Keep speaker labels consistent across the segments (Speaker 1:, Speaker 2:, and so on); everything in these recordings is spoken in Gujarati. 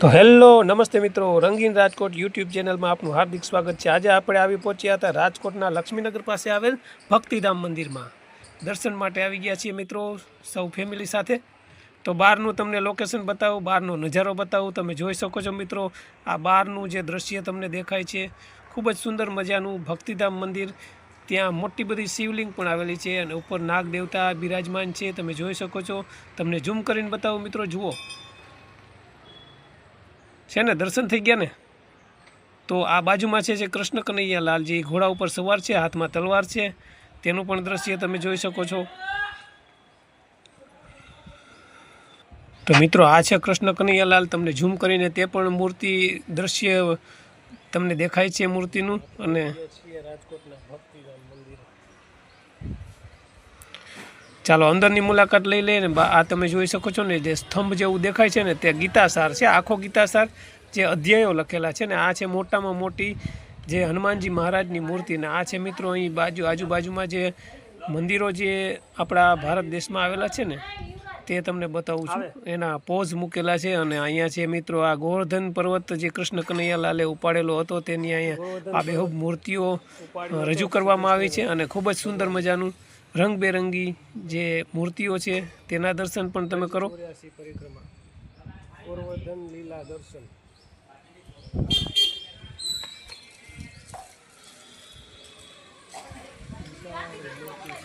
Speaker 1: તો હેલો, નમસ્તે મિત્રો. રંગીન રાજકોટ યુટ્યુબ ચેનલમાં આપનું હાર્દિક સ્વાગત છે. આજે આપણે આવી પહોંચ્યા હતા રાજકોટના લક્ષ્મીનગર પાસે આવેલ ભક્તિધામ મંદિરમાં. દર્શન માટે આવી ગયા છીએ મિત્રો, સૌ ફેમિલી સાથે. તો બહારનું તમને લોકેશન બતાવું, બહારનો નજારો બતાવું. તમે જોઈ શકો છો મિત્રો, આ બહારનું જે દ્રશ્ય તમને દેખાય છે, ખૂબ જ સુંદર મજાનું ભક્તિધામ મંદિર. ત્યાં મોટી બધી શિવલિંગ પણ આવેલી છે અને ઉપર નાગ દેવતા બિરાજમાન છે. તમે જોઈ શકો છો. તમને ઝૂમ કરીને બતાવું મિત્રો, જુઓ. છે ને, દર્શન થઈ ગયા ને? તો આ બાજુમાં છે જે કૃષ્ણ કનૈયા લાલજી ઘોડા ઉપર સવાર છે, હાથમાં તલવાર છે. તેનું પણ દ્રશ્ય તમે જોઈ શકો છો. તો મિત્રો, આ છે કૃષ્ણ કનૈયાલાલ તમને ઝૂમ કરીને તે પણ મૂર્તિ દ્રશ્ય તમને દેખાય છે મૂર્તિનું. અને ચાલો અંદરની મુલાકાત લઈ લઈએ ને આ તમે જોઈ શકો છો ને જે સ્તંભ જેવું દેખાય છે ને તે ગીતાસાર છે. આખો ગીતાસાર જે અધ્યાયો લખેલા છે ને આ છે મોટામાં મોટી જે હનુમાનજી મહારાજની મૂર્તિ ને આ છે મિત્રો અહીં બાજુ આજુબાજુમાં જે મંદિરો જે આપણા ભારત દેશમાં આવેલા છે ને તે તમને બતાવું છું. એના પોઝ મૂકેલા છે અને અહીંયા છે મિત્રો આ ગોવર્ધન પર્વત જે કૃષ્ણ કનૈયાલાલે ઉપાડેલો હતો તેની અહીંયા આ બેહુબ મૂર્તિઓ રજૂ કરવામાં આવી છે અને ખૂબ જ સુંદર મજાનું રંગબેરંગી જે મૂર્તિઓ છે તેના દર્શન પણ તમે કરો. પરિક્રમા. ગોવર્ધન લીલા દર્શન.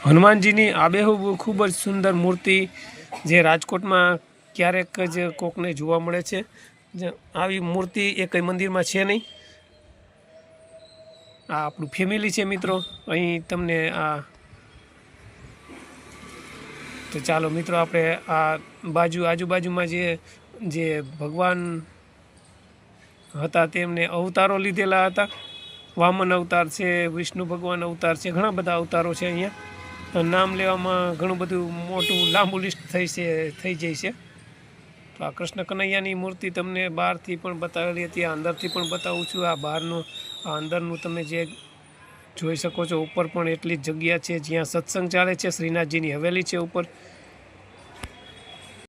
Speaker 1: હનુમાનજીની આબેહૂબ ખૂબ જ સુંદર મૂર્તિ જે રાજકોટમાં ક્યારેક જ કોકને જોવા મળે છે. આવી મૂર્તિ એ કંઈ મંદિરમાં છે નહીં. આ આપણું ફેમિલી છે મિત્રો. અહીં તમને આ તો ચાલો મિત્રો, આપણે આ બાજુ, આજુબાજુમાં જે જે ભગવાન હતા તેમને અવતારો લીધેલા હતા. વામન અવતાર છે, વિષ્ણુ ભગવાન અવતાર છે, ઘણા બધા અવતારો છે અહીંયા. નામ લેવામાં ઘણું બધું મોટું, લાંબુ લિસ્ટ થઈ છે, થઈ જાય છે. તો આ કૃષ્ણ કનૈયાની મૂર્તિ તમને બહારથી પણ બતાવેલી હતી, આ અંદરથી પણ બતાવું છું. આ બહારનું, આ અંદરનું તમે જે જોઈ શકો છો, ઉપર પણ એટલી જ જગ્યા છે જ્યાં સત્સંગ ચાલે છે. શ્રીનાથજીની હવેલી છે ઉપર.